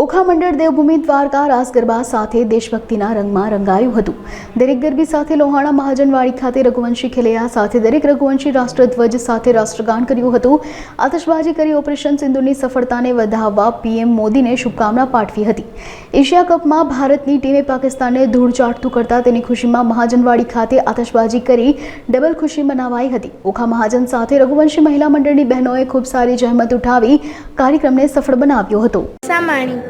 ઓખા મંડળ દેવભૂમિ દ્વારકા રાસ ગરબા સાથે દેશભક્તિના રંગમાં રંગાયું હતું. દરેક ગરબી સાથે લોહાણા મહાજનવાડી ખાતે રઘુવંશી ખેલૈયા સાથે દરેક રઘુવંશી રાષ્ટ્રધ્વજ સાથે રાષ્ટ્રગાન કર્યું હતું. આતશબાજી કરી ઓપરેશન સિંધુની સફળતાને વધાવવા પીએમ મોદીને શુભકામના પાઠવી હતી. એશિયા કપમાં ભારતની ટીમે પાકિસ્તાનને ધૂળ ચાટતું કરતા તેની ખુશીમાં મહાજનવાડી ખાતે આતશબાજી કરી ડબલ ખુશી મનાવાઈ હતી. ઓખા મહાજન સાથે રઘુવંશી મહિલા મંડળની બહેનોએ ખૂબ સારી જહેમત ઉઠાવી કાર્યક્રમને સફળ બનાવ્યો હતો. સામાણી.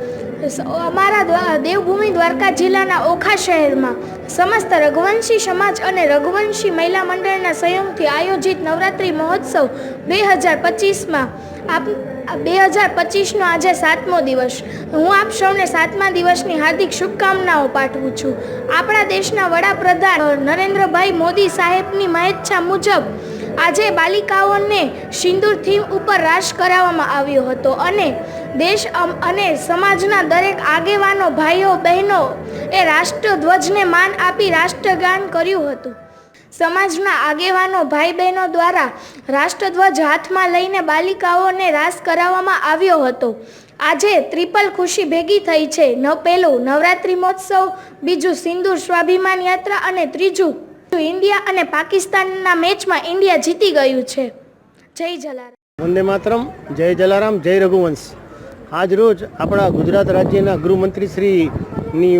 અમારા દ્વા- દેવભૂમિ દ્વારકા જિલ્લાના ઓખા શહેરમાં સમસ્ત રઘુવંશી સમાજ અને રઘુવંશી મહિલા મંડળના સંયમથી આયોજિત નવરાત્રિ મહોત્સવ બે હજાર પચીસમાં આપ, બે હજાર પચીસનો આજે સાતમો દિવસ. હું આપ સૌને સાતમા દિવસની હાર્દિક શુભકામનાઓ પાઠવું છું. આપણા દેશના વડાપ્રધાન નરેન્દ્રભાઈ મોદી સાહેબની મહેચ્છા મુજબ આજે બાલિકાઓને સિંદૂર થીમ ઉપર રાસ કરાવવામાં આવ્યો હતો અને દેશ અને સમાજના દરેક આગેવાનો, ભાઈઓ, બહેનો એ રાષ્ટ્રધ્વજને માન આપી રાષ્ટ્રગાન કર્યું હતું. સમાજના આગેવાનો ભાઈ બહેનો દ્વારા રાષ્ટ્રધ્વજ હાથમાં લઈને બાલિકાઓને રાસ કરાવવામાં આવ્યો હતો. આજે ત્રિપલ ખુશી ભેગી થઈ છે. ન પહેલું નવરાત્રિ મહોત્સવ, બીજું સિંદૂર સ્વાભિમાન યાત્રા અને ત્રીજું ઇન્ડિયા અને પાકિસ્તાનના મેચમાં ઇન્ડિયા જીતી ગયું છે. જય જલારામ. વંદે માતરમ, જય જલારામ, જય રઘુવંશ. આજ રોજ આપણા ગુજરાત રાજ્યના ગૃહમંત્રીશ્રીની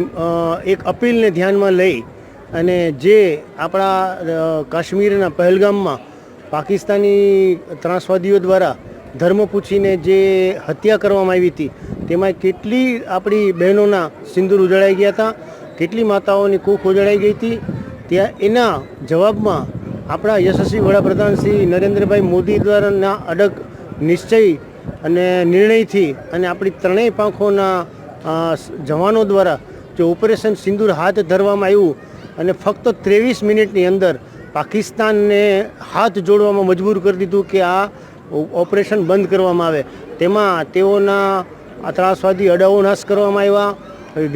એક અપીલને ધ્યાનમાં લઈ અને જે આપણા કાશ્મીરના પહેલગામમાં પાકિસ્તાની ત્રાસવાદીઓ દ્વારા ધર્મ પૂછીને જે હત્યા કરવામાં આવી હતી, તેમાં કેટલી આપણી બહેનોના સિંદૂર ઉજળાઈ ગયા હતા, કેટલી માતાઓની કૂખ ઉજળાઈ ગઈ હતી, ત્યાં એના જવાબમાં આપણા યશસ્વી વડાપ્રધાન શ્રી નરેન્દ્રભાઈ મોદી દ્વારાના અડગ નિશ્ચય અને નિર્ણયથી અને આપણી ત્રણેય પાંખોના જવાનો દ્વારા જે ઓપરેશન સિંદૂર હાથ ધરવામાં આવ્યું અને ફક્ત ત્રેવીસ મિનિટની અંદર પાકિસ્તાનને હાથ જોડવામાં મજબૂર કરી દીધું કે આ ઓપરેશન બંધ કરવામાં આવે, તેમાં તેઓના ત્રાસવાદી અડાઓ નાશ કરવામાં આવ્યા,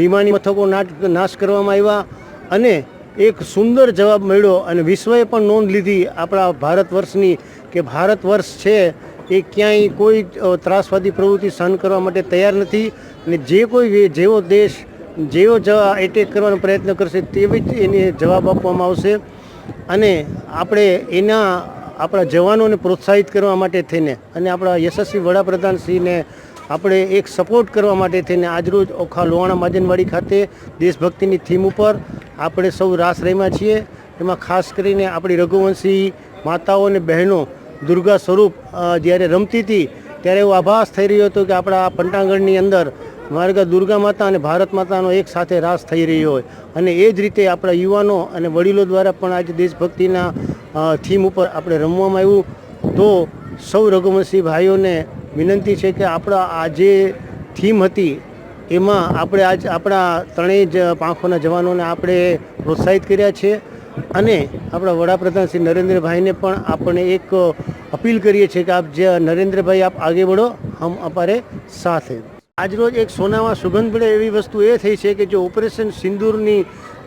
વિમાની મથકો નાશ કરવામાં આવ્યા અને એક સુંદર જવાબ મળ્યો અને વિશ્વએ પણ નોંધ લીધી આપણા ભારત વર્ષની કે ભારત વર્ષ છે એ ક્યાંય કોઈ ત્રાસવાદી પ્રવૃત્તિ સહન કરવા માટે તૈયાર નથી અને જે કોઈ જેવો દેશ, જેવો એટેક કરવાનો પ્રયત્ન કરશે તેવી જ એને જવાબ આપવામાં આવશે. અને આપણે એના, આપણા જવાનોને પ્રોત્સાહિત કરવા માટે થઈને અને આપણા યશસ્વી વડાપ્રધાનશ્રીને આપણે એક સપોર્ટ કરવા માટે થઈને આજરોજ ઓખા લોહાણા માજનવાડી ખાતે દેશભક્તિની થીમ ઉપર આપણે સૌ રાસ રમ્યા છીએ. એમાં ખાસ કરીને આપણી રઘુવંશી માતાઓ અને બહેનો દુર્ગા સ્વરૂપ જ્યારે રમતી હતી, ત્યારે એવો આભાસ થઈ રહ્યો હતો કે આપણા આ પંટાંગણની અંદર માર્ગા દુર્ગા માતા અને ભારત માતાનો એક સાથે રાસ થઈ રહ્યો હોય. અને એ જ રીતે આપણા યુવાનો અને વડીલો દ્વારા પણ આજે દેશભક્તિના થીમ ઉપર આપણે રમવામાં આવ્યું. તો સૌ રઘુવંશી ભાઈઓને વિનંતી છે કે આપણા આ જે થીમ હતી, એમાં આપણે આજ આપણા ત્રણેય જ પાંખોના જવાનોને આપણે પ્રોત્સાહિત કર્યા છે. અને આપણા વડાપ્રધાન શ્રી નરેન્દ્રભાઈને પણ આપણે એક અપીલ કરીએ છીએ કે આપ જે નરેન્દ્રભાઈ, આપ આગે બઢો હમ અપારે સાથે. આજરોજ એક સોનામાં સુગંધ મળે એવી વસ્તુ એ થઈ છે કે જે ઓપરેશન સિંદૂરની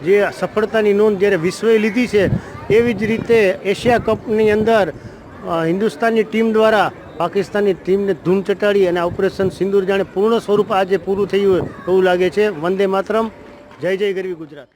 જે સફળતાની નોંધ જ્યારે વિશ્વએ લીધી છે, એવી જ રીતે એશિયા કપની અંદર હિન્દુસ્તાનની ટીમ દ્વારા પાકિસ્તાનની ટીમને ધૂમ ચટાડી અને ઓપરેશન સિંદૂર જાણે પૂર્ણ સ્વરૂપ આજે પૂરું થયું હોય એવું લાગે છે. વંદે માતરમ. જય જય ગરવી ગુજરાત.